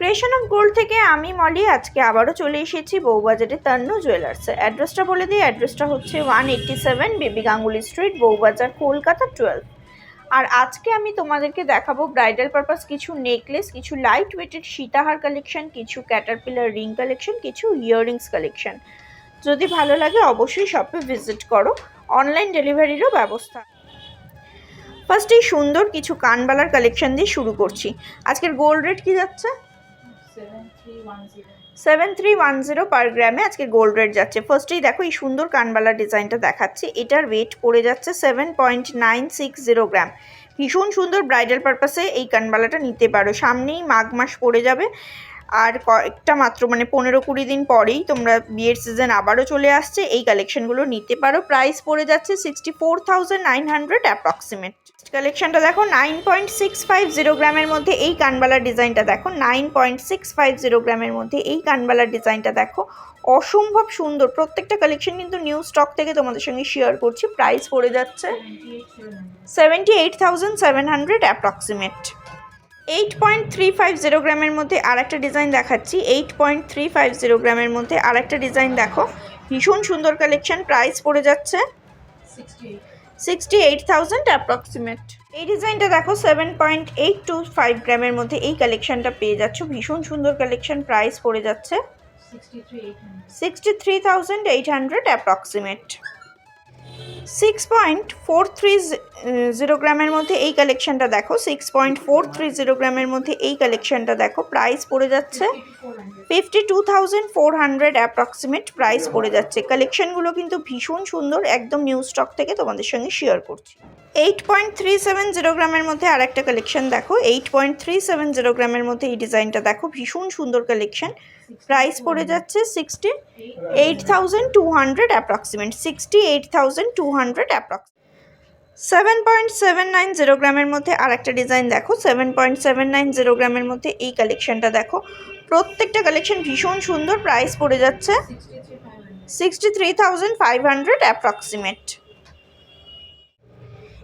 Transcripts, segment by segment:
Creation of gold থেকে আমি মলি আজকে আবারও চলে এসেছি বউবাজারে তান্নু জুয়েলার্সে অ্যাড্রেসটা বলে দিই অ্যাড্রেসটা হচ্ছে one eighty seven B B Ganguly street Bowbazar, Kolkata twelve আর আজকে আমি তোমাদেরকে দেখাবো ব্রাইডাল পারপাস কিছু নেকলেস কিছু লাইট ওয়েটেড সীতাহার কালেকশন কিছু ক্যাটারপিলার রিং কালেকশন কিছু ইয়াররিংস কালেকশন যদি ভালো লাগে অবশ্যই শপে ভিজিট করো অনলাইন ডেলিভারিরও ব্যবস্থা। ফার্স্ট এই সুন্দর কিছু কানবালার কালেকশন দিয়ে শুরু করছি। আজকের গোল্ড রেট কি যাচ্ছে? Seven three one zero per গ্রামে আজকে গোল্ড রেট যাচ্ছে। ফার্স্টেই দেখো এই সুন্দর কানবালা ডিজাইনটা দেখাচ্ছি। এটার ওয়েট পড়ে যাচ্ছে seven point nine six zero gram ভীষণ সুন্দর ব্রাইডাল পারপাসে এই কানবালাটা নিতে পারো। সামনেই মাঘ মাস পড়ে যাবে। আর কয়েকটা মাত্র মানে পনেরো কুড়ি দিন পরেই তোমরা বিয়ের সিজন আবারও চলে আসছে। এই কালেকশনগুলো নিতে পারো। প্রাইস পড়ে যাচ্ছে sixty four thousand nine hundred approximate কালেকশনটা দেখো nine point six five zero গ্রামের মধ্যে এই কানবালার ডিজাইনটা দেখো nine point six five zero গ্রামের মধ্যে এই কানবালার ডিজাইনটা দেখো। অসম্ভব সুন্দর। প্রত্যেকটা কালেকশন কিন্তু নিউ স্টক থেকে তোমাদের সঙ্গে শেয়ার করছি। প্রাইস পড়ে যাচ্ছে seventy eight thousand seven hundred approximate eight point three five zero গ্রামের মধ্যে আর একটা ডিজাইন দেখাচ্ছি। Eight point three five zero গ্রামের মধ্যে আর একটা ডিজাইন দেখো। ভীষণ সুন্দর কালেকশন, প্রাইস পড়ে যাচ্ছে সিক্সটি এইট। Thousand approximate. এই ডিজাইনটা দেখো, seven point eight two five গ্রামের মধ্যে এই কালেকশনটা পেয়ে যাচ্ছ। ভীষণ সুন্দর কালেকশন, প্রাইস পড়ে যাচ্ছে sixty three thousand eight hundred approximate. Six point four three zero গ্রামের মধ্যে এই কালেকশনটা দেখো six point four three zero গ্রামের মধ্যে এই কালেকশনটা দেখো প্রাইস পড়ে যাচ্ছে fifty two thousand four hundred approximate price পড়ে যাচ্ছে। কালেকশনগুলো কিন্তু ভীষণ সুন্দর, একদম নিউ স্টক থেকে তোমাদের সঙ্গে শেয়ার করছি। Eight point three seven zero গ্রামের মধ্যে আর একটা কালেকশন দেখো eight point three seven zero গ্রামের মধ্যে এই ডিজাইনটা দেখো, ভীষণ সুন্দর কালেকশন প্রাইস পড়ে যাচ্ছে sixty eight thousand two hundred approximate sixty eight thousand two hundred approx seven point seven nine zero গ্রামের মধ্যে আর একটা ডিজাইন দেখো seven point seven nine zero গ্রামের মধ্যে এই কালেকশনটা দেখো। প্রত্যেকটা কালেকশন ভীষণ সুন্দর প্রাইস পড়ে যাচ্ছে sixty three thousand five hundred approximate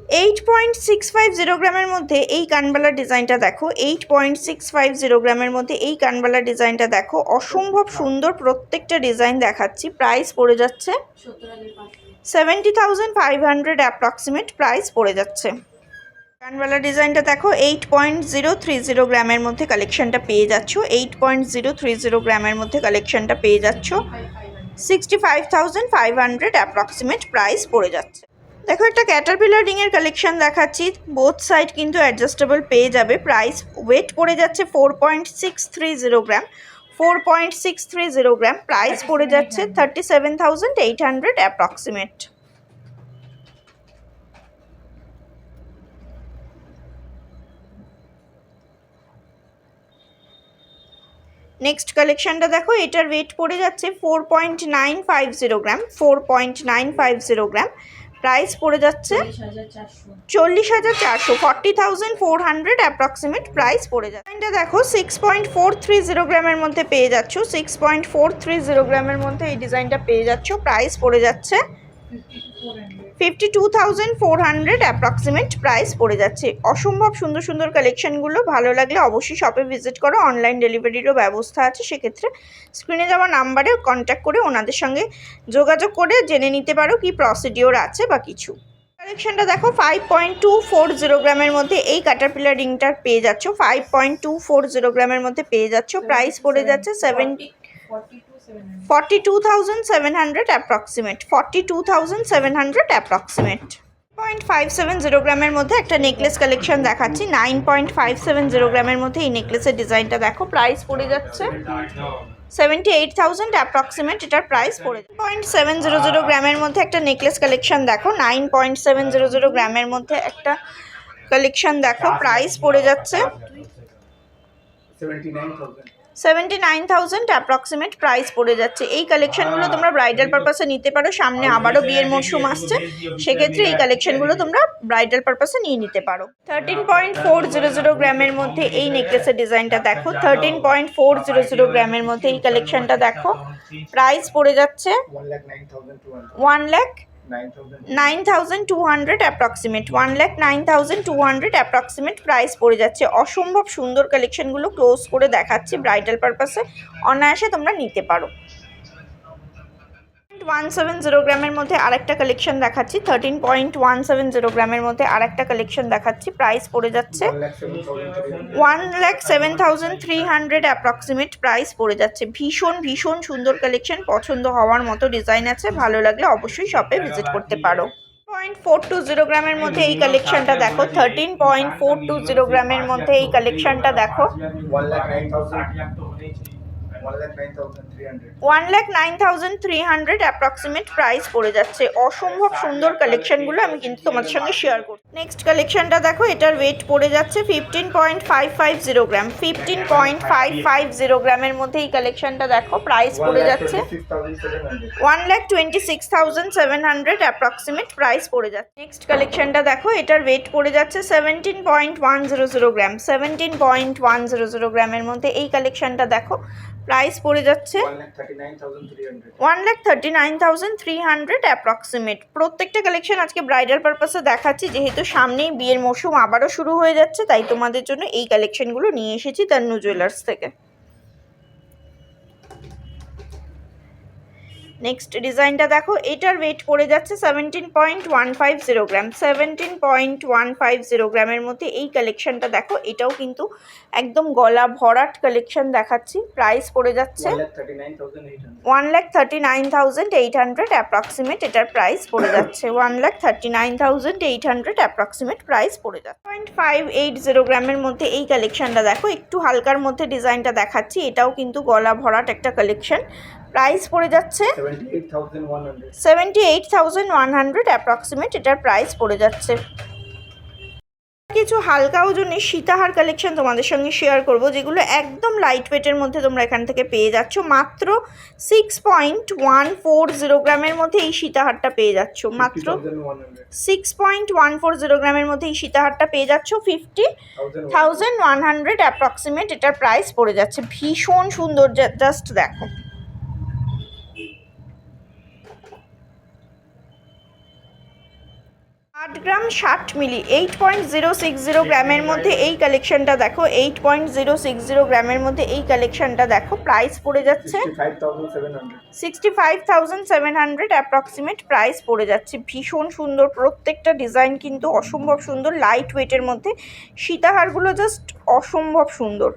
eight point six five zero গ্রামের মধ্যে এই কানবালার ডিজাইনটা দেখো, eight point six five zero গ্রামের মধ্যে এই কানবালার ডিজাইনটা দেখো, অসম্ভব সুন্দর প্রত্যেকটা ডিজাইন দেখাচ্ছি, প্রাইস পড়ে যাচ্ছে seventy thousand five hundred approximate price পড়ে যাচ্ছে। কানবালা ডিজাইনটা দেখো, eight point zero three zero গ্রামের মধ্যে কালেকশনটা পেয়ে যাচ্ছ, eight point zero three zero গ্রামের মধ্যে কালেকশনটা পেয়ে যাচ্ছ, sixty five thousand five hundred approximate price পড়ে যাচ্ছে। দেখো, একটা ক্যাটারপিলার রিংয়ের কালেকশন দেখাচ্ছি। বোথ সাইড কিন্তু অ্যাডজাস্টেবল পেয়ে যাবে। প্রাইস ওয়েট পড়ে যাচ্ছে four point six three zero gram four point six three zero gram price পড়ে যাচ্ছে thirty seven thousand eight hundred approximate next কালেকশনটা দেখো, এটার ওয়েট পড়ে যাচ্ছে four point nine five zero gram four point nine five zero gram price পড়ে যাচ্ছে চল্লিশ হাজার চারশো। Forty thousand four hundred approximate price পড়ে যাচ্ছে। এটা দেখো six point four three zero গ্রামের মধ্যে পেয়ে যাচ্ছ। Six point four three zero গ্রামের মধ্যে এই ডিজাইনটা পেয়ে যাচ্ছ। প্রাইস পড়ে যাচ্ছে two thousand four hundred approximate price পড়ে যাচ্ছে। অসম্ভব সুন্দর সুন্দর কালেকশনগুলো ভালো লাগলে অবশ্যই শপে ভিজিট করো। অনলাইন ডেলিভারিরও ব্যবস্থা আছে। সেক্ষেত্রে স্ক্রিনে যাওয়া নাম্বারে কন্ট্যাক্ট করে ওনাদের সঙ্গে যোগাযোগ করে জেনে নিতে পারো কি প্রসিডিওর আছে বা কিছু। কালেকশনটা দেখো five point two four zero গ্রামের মধ্যে এই কাটারপিলার রিংটার পেয়ে যাচ্ছ। Five point two four zero গ্রামের মধ্যে পেয়ে যাচ্ছ। প্রাইস পড়ে যাচ্ছে seven forty two thousand seven hundred approximate forty two thousand seven hundred approximate point five seven zero গ্রামের মধ্যে একটা নেকলেস কালেকশন দেখাচ্ছি। Nine point five seven zero গ্রামের মধ্যে এই নেকলেসের ডিজাইনটা দেখো প্রাইস পড়ে যাচ্ছে। সেভেন্টি এইট থাউজেন্ড অ্যাপ্রক্সিমেট এটার প্রাইস পড়ে পয়েন্ট সেভেন জিরো জিরো গ্রামের মধ্যে একটা নেকলেস কালেকশন দেখো। Nine point seven zero zero গ্রামের মধ্যে একটা কালেকশন দেখো প্রাইস পড়ে যাচ্ছে। Seventy nine thousand approximate price পড়ে যাচ্ছে। এই কালেকশনগুলো তোমরা ব্রাইডাল পারপাসে নিতে পারো। সামনে আবারও বিয়ের মরশুম আসছে। সেক্ষেত্রে এই কালেকশনগুলো তোমরা ব্রাইডাল পারপাসে নিয়ে নিতে পারো। Thirteen point four zero zero গ্রামের মধ্যে এই নেকলেসের ডিজাইনটা দেখো। Thirteen point four zero zero গ্রামের মধ্যে এই কালেকশনটা দেখো। প্রাইস পড়ে যাচ্ছে. One thousand. Nine thousand two hundred approximate one lakh nine thousand two hundred approximate price পড়ে যাচ্ছে। অসম্ভব সুন্দর কালেকশনগুলো ক্লোজ করে দেখাচ্ছি ব্রাইডাল পারপাসে অনায়াসে তোমরা নিতে পারো। ওয়ান সেভেন জিরো গ্রামের মধ্যে আরেকটা কালেকশন দেখাচ্ছি। Thirteen point one seven zero গ্রামের মধ্যে আরেকটা কালেকশন দেখাচ্ছি। প্রাইস পড়ে যাচ্ছে. One lakh seven thousand three hundred approximate price পড়ে যাচ্ছে। ভীষণ ভীষণ সুন্দর কালেকশন পছন্দ হওয়ার মতো ডিজাইন আছে। ভালো লাগলে অবশ্যই শপে ভিজিট করতে পারো। পয়েন্ট ফোর টু জিরো গ্রামের মধ্যে এই কালেকশনটা দেখো। Thirteen point four two zero গ্রামের মধ্যে এই কালেকশনটা দেখো। One lakh nine thousand three hundred approximate price পড়ে যাচ্ছে। অসম্ভব সুন্দর কালেকশনগুলো আমি কিন্তু তোমাদের সঙ্গে শেয়ার করব নেক্সট কালেকশনটা দেখো এটার ওয়েট পড়ে যাচ্ছে fifteen point five five zero gram fifteen point five five zero গ্রামের মধ্যে এই কালেকশনটা দেখো প্রাইস পড়ে যাচ্ছে। One lakh twenty six thousand seven hundred approximate price পড়ে যাচ্ছে। নেক্সট কালেকশনটা দেখো এটার ওয়েট পড়ে যাচ্ছে seventeen point one zero zero gram seventeen point one zero zero গ্রামের মধ্যে এই কালেকশনটা দেখো প্রাইস পড়ে যাচ্ছে. One lakh thirty nine thousand three hundred approximate প্রত্যেকটা কালেকশন আজকে ব্রাইডাল পারপাসে দেখাচ্ছি যেহেতু সামনেই বিয়ের মৌসুম আবারও শুরু হয়ে যাচ্ছে তাই তোমাদের জন্য এই কালেকশনগুলো নিয়ে এসেছি তার নু জুয়েলার্স থেকে নেক্সট ডিজাইনটা দেখো, এটার ওয়েট পড়ে যাচ্ছে seventeen point one five zero gram seventeen point one five zero গ্রামের মধ্যে এই কালেকশনটা দেখো, এটাও কিন্তু একদম গলা ভরাট কালেকশন দেখাচ্ছি। প্রাইস পড়ে যাচ্ছে. One lakh thirty nine thousand eight hundred approximate এটার প্রাইস পড়ে যাচ্ছে one lakh thirty nine thousand eight hundred approximate price পড়ে যাচ্ছে। পয়েন্ট ফাইভ এইট জিরো গ্রামের মধ্যে এই কালেকশনটা দেখো, একটু হালকার মধ্যে ডিজাইনটা দেখাচ্ছি, এটাও কিন্তু গলা ভরাট একটা কালেকশন প্রাইস পড়ে যাচ্ছে. Seventy eight thousand one hundred approximate এটার প্রাইস পড়ে যাচ্ছে। কিছু হালকা ওজনের সীতাহার কালেকশন তোমাদের সঙ্গে শেয়ার করব যেগুলো একদম লাইট ওয়েটের মধ্যে তোমরা এখান থেকে পেয়ে যাচ্ছ। মাত্র six point one four zero গ্রামের মধ্যে এই সীতাহারটা পেয়ে যাচ্ছ। মাত্র six point one four zero গ্রামের মধ্যে এই সীতাহারটা পেয়ে যাচ্ছ। Fifty thousand one hundred approximate এটার প্রাইস পড়ে যাচ্ছে। ভীষণ সুন্দর জাস্ট দেখো। আট গ্রাম ষাট মিলি eight point zero six zero গ্রামের মধ্যে এই কালেকশনটা দেখো eight point zero six zero গ্রামের মধ্যে এই কালেকশনটা দেখো প্রাইস পড়ে যাচ্ছে. Sixty five thousand seven hundred approximate price পড়ে যাচ্ছে ভীষণ সুন্দর, প্রত্যেকটা ডিজাইন কিন্তু অসম্ভব সুন্দর লাইট ওয়েটের মধ্যে সীতাহারগুলো জাস্ট অসম্ভব সুন্দর.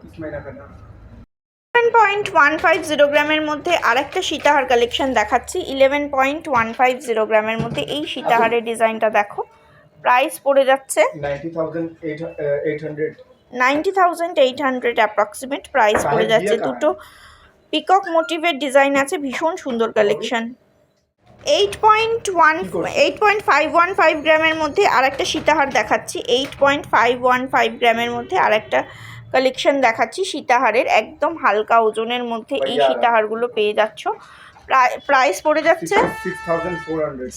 Seven point one five zero গ্রামের মধ্যে আরেকটা সীতাহার কালেকশন দেখাচ্ছি eleven point one five zero গ্রামের মধ্যে এই সীতাহারের ডিজাইনটা দেখো প্রাইস পড়ে যাচ্ছে. Ninety thousand eight hundred approximate price পড়ে যাচ্ছে দুটো পিকক মোটিভের ডিজাইন আছে ভীষণ সুন্দর collection. Eight point one eight point five one five গ্রামের মধ্যে আর একটা সীতাহার দেখাচ্ছি। Eight point five one five গ্রামের মধ্যে আর একটা কালেকশন দেখাচ্ছি সীতাহারের একদম হালকা ওজনের মধ্যে এই সীতাহারগুলো পেয়ে যাচ্ছ। প্রাইস পড়ে যাচ্ছে.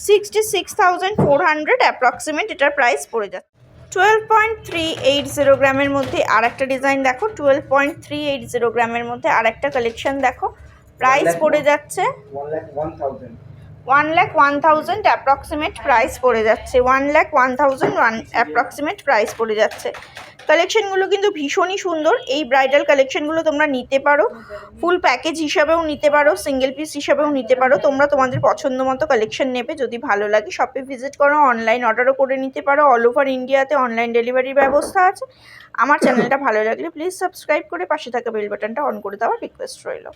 Sixty six thousand four hundred approximate এটার প্রাইস পড়ে যাচ্ছে। Twelve point three eight zero গ্রামের মধ্যে আর একটা ডিজাইন দেখো twelve point three eight zero গ্রামের মধ্যে আর একটা কালেকশন দেখো প্রাইস পড়ে যাচ্ছে. One lakh one thousand approximate price পড়ে যাচ্ছে। One lakh one thousand one approximate price পড়ে যাচ্ছে। কালেকশনগুলো কিন্তু ভীষণই সুন্দর। এই ব্রাইডাল কালেকশনগুলো তোমরা নিতে পারো। ফুল প্যাকেজ হিসাবেও নিতে পারো সিঙ্গেল পিস হিসাবেও নিতে পারো। তোমরা তোমাদের পছন্দ মতো কালেকশন নেবে, যদি ভালো লাগে। শপে ভিজিট করো অনলাইন অর্ডারও করে নিতে পারো। অল ওভার ইন্ডিয়াতে অনলাইন ডেলিভারির ব্যবস্থা আছে। আমার চ্যানেলটা ভালো লাগলে প্লিজ সাবস্ক্রাইব করে পাশে থাকা বেল বাটনটা অন করে দেওয়ার রিকোয়েস্ট রইল।